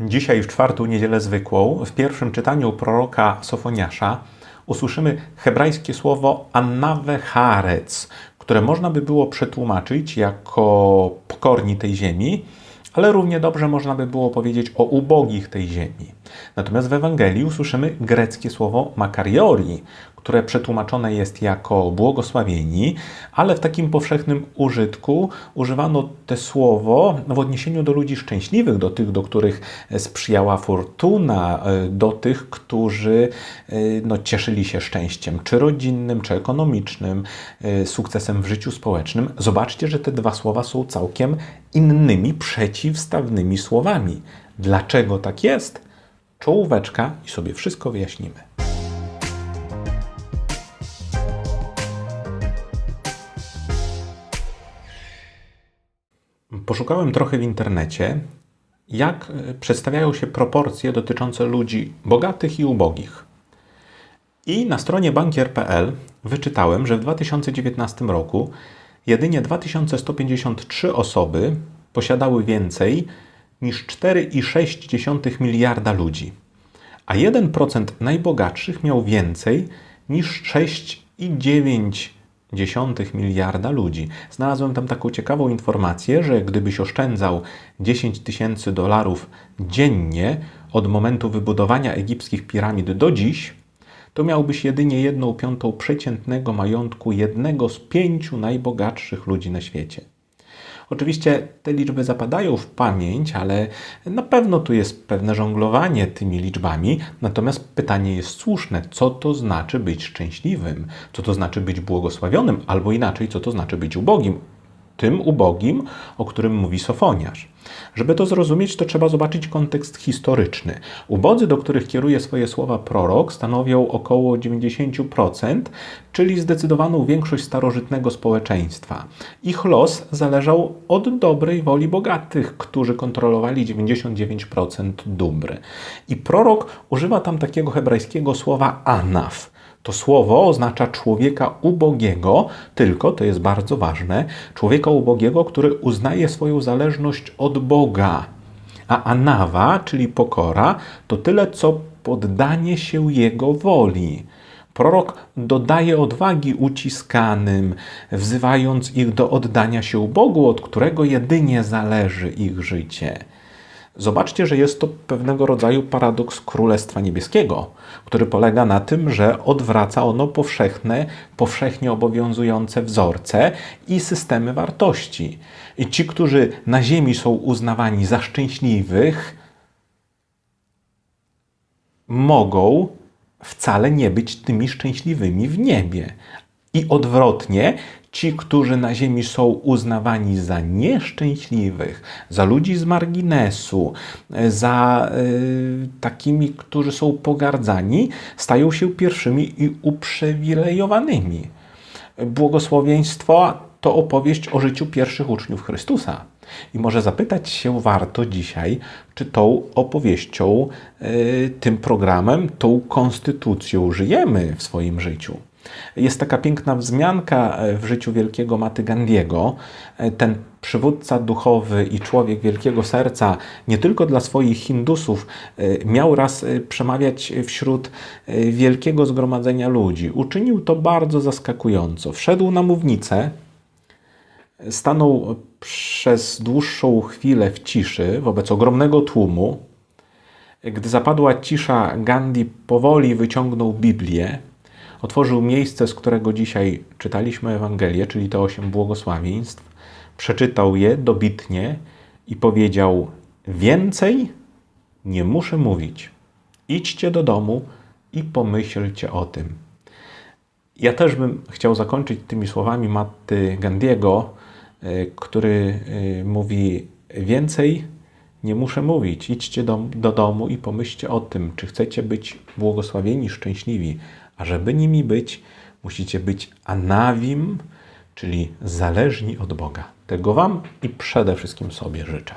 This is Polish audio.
Dzisiaj w czwartą niedzielę zwykłą, w pierwszym czytaniu proroka Sofoniasza, usłyszymy hebrajskie słowo anawecharec, które można by było przetłumaczyć jako pokorni tej ziemi, ale równie dobrze można by było powiedzieć o ubogich tej ziemi. Natomiast w Ewangelii usłyszymy greckie słowo makariori, które przetłumaczone jest jako błogosławieni, ale w takim powszechnym użytku używano te słowo w odniesieniu do ludzi szczęśliwych, do tych, do których sprzyjała fortuna, do tych, którzy no, cieszyli się szczęściem, czy rodzinnym, czy ekonomicznym, sukcesem w życiu społecznym. Zobaczcie, że te dwa słowa są całkiem innymi, przeciwstawnymi słowami. Dlaczego tak jest? Czołóweczka i sobie wszystko wyjaśnimy. Poszukałem trochę w internecie, jak e, przedstawiają się proporcje dotyczące ludzi bogatych i ubogich. I na stronie bankier.pl wyczytałem, że w 2019 roku jedynie 2153 osoby posiadały więcej niż 4,6 miliarda ludzi, a 1% najbogatszych miał więcej niż 6,9 miliarda ludzi. Znalazłem tam taką ciekawą informację, że gdybyś oszczędzał 10 tysięcy dolarów dziennie od momentu wybudowania egipskich piramid do dziś, to miałbyś jedynie jedną piątą przeciętnego majątku jednego z pięciu najbogatszych ludzi na świecie. Oczywiście te liczby zapadają w pamięć, ale na pewno tu jest pewne żonglowanie tymi liczbami. Natomiast pytanie jest słuszne: co to znaczy być szczęśliwym? Co to znaczy być błogosławionym? Albo inaczej, co to znaczy być ubogim? Tym ubogim, o którym mówi Sofoniarz. Żeby to zrozumieć, to trzeba zobaczyć kontekst historyczny. Ubodzy, do których kieruje swoje słowa prorok, stanowią około 90%, czyli zdecydowaną większość starożytnego społeczeństwa. Ich los zależał od dobrej woli bogatych, którzy kontrolowali 99% dóbr. I prorok używa tam takiego hebrajskiego słowa anaf to słowo oznacza człowieka ubogiego, tylko, to jest bardzo ważne, człowieka ubogiego, który uznaje swoją zależność od Boga. A anawa, czyli pokora, to tyle, co poddanie się Jego woli. Prorok dodaje odwagi uciskanym, wzywając ich do oddania się Bogu, od którego jedynie zależy ich życie. Zobaczcie, że jest to pewnego rodzaju paradoks Królestwa Niebieskiego, który polega na tym, że odwraca ono powszechne, powszechnie obowiązujące wzorce i systemy wartości. I ci, którzy na ziemi są uznawani za szczęśliwych, mogą wcale nie być tymi szczęśliwymi w niebie. I odwrotnie, ci, którzy na ziemi są uznawani za nieszczęśliwych, za ludzi z marginesu, za y, takimi, którzy są pogardzani, stają się pierwszymi i uprzywilejowanymi. Błogosławieństwo to opowieść o życiu pierwszych uczniów Chrystusa. I może zapytać się warto dzisiaj, czy tą opowieścią, y, tym programem, tą konstytucją żyjemy w swoim życiu. Jest taka piękna wzmianka e, w życiu wielkiego Maty Gandiego. E, ten przywódca duchowy i człowiek wielkiego serca, nie tylko dla swoich Hindusów, e, miał raz przemawiać wśród wielkiego zgromadzenia ludzi. Uczynił to bardzo zaskakująco. Wszedł na mównicę, stanął przez dłuższą chwilę w ciszy wobec ogromnego tłumu. Gdy zapadła cisza, Gandhi powoli wyciągnął Biblię otworzył miejsce, z którego dzisiaj czytaliśmy Ewangelię, czyli te osiem błogosławieństw, przeczytał je dobitnie i powiedział: Więcej nie muszę mówić. Idźcie do domu i pomyślcie o tym. Ja też bym chciał zakończyć tymi słowami Matty Gandiego, e, który e, mówi: Więcej nie muszę mówić. Idźcie do, do domu i pomyślcie o tym, czy chcecie być błogosławieni, szczęśliwi, a żeby nimi być, musicie być anawim, czyli zależni od Boga. Tego Wam i przede wszystkim sobie życzę.